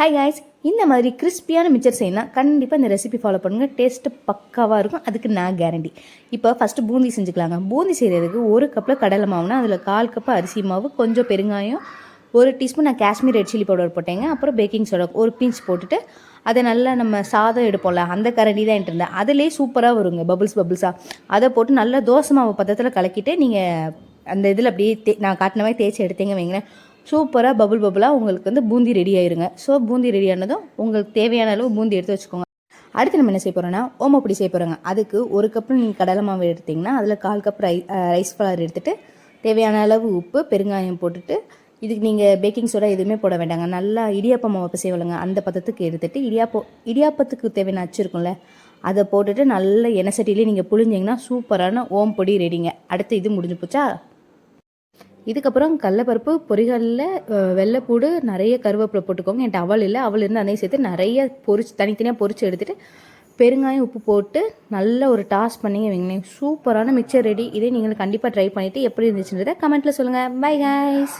Hi guys இந்த மாதிரி கிறிஸ்பியான மிச்சர் செய்யணும் கண்டிப்பாக இந்த ரெசிபி ஃபாலோ பண்ணுங்கள் டேஸ்ட்டு பக்காவாக இருக்கும். அதுக்கு நான் கேரண்டி இப்போ ஃபஸ்ட்டு பூந்தி செஞ்சுக்கலாங்க. பூந்தி செய்கிறதுக்கு ஒரு கப்பில் கடலை மாவுனா அதில் கால் கப்பு அரிசி மாவு கொஞ்சம் பெருங்காயம் ஒரு டீஸ்பூன் நான் காஷ்மீர் ரெட் சில்லி பவுடர் போட்டேங்க. அப்புறம் பேக்கிங் சோடா ஒரு பீன்ஸ் போட்டுட்டு அதை நல்லா நம்ம சாதம் எடுப்போம்ல அந்த கரண்டி தான் இருந்தேன் அதிலே சூப்பராக வருங்க பபுள்ஸ் பபுள்ஸாக அதை போட்டு நல்லா தோசை மாவு பதத்தில் கலக்கிட்டு நீங்கள் அந்த இதில் அப்படியே தே நான் காட்டின மாதிரி தேய்ச்சி எடுத்தீங்க வைங்களேன். சூப்பராக பபுள் பபுளாக உங்களுக்கு வந்து பூந்தி ரெடி ஆயிருங்க. ஸோ பூந்தி ரெடி ஆனதும் உங்களுக்கு தேவையான அளவு பூந்தி எடுத்து வச்சுக்கோங்க. அடுத்து நம்ம என்ன செய்ய போகிறோம்னா ஓமப்பொடி செய்ய போகிறோங்க அதுக்கு ஒரு கப்பு நீங்கள் கடலை மாவு எடுத்திங்கன்னா அதில் கால் கப் ரை ரைஸ் ஃப்ளவர் எடுத்துகிட்டு தேவையான அளவு உப்பு பெருங்காயம் போட்டுட்டு இதுக்கு நீங்கள் பேக்கிங் சோடா எதுவுமே போட வேண்டாங்க. நல்லா இடியாப்ப மாவு செய்வலங்க அந்த பதத்துக்கு எடுத்துகிட்டு இடியாப்பம் இடியாப்பத்துக்கு தேவையான அச்சு இருக்கும்ல அதை போட்டுட்டு நல்ல எண்ணெய் சட்டியிலே நீங்கள் புழிஞ்சிங்கன்னா சூப்பரான ஓம் பொடி ரெடிங்க அடுத்து இது முடிஞ்சு போச்சா? இதுக்கப்புறம் கடலப்பருப்பு பொரிகளில் வெள்ளைப்பூடு நிறைய கருவேப்பிலை போட்டுக்கோங்க. என்கிட்ட அவள் இல்லை. அவள் இருந்து அதையும் சேர்த்து நிறைய பொரிச்சு தனித்தனியாக பொரித்து எடுத்துகிட்டு பெருங்காயம் உப்பு போட்டு நல்ல ஒரு டாஸ் பண்ணிங்க வைங்க சூப்பரான மிக்சர் ரெடி இதே நீங்கள் கண்டிப்பாக ட்ரை பண்ணிவிட்டு எப்படி இருந்துச்சுன்றதை கமெண்ட்டில் சொல்லுங்கள் பை கைஸ்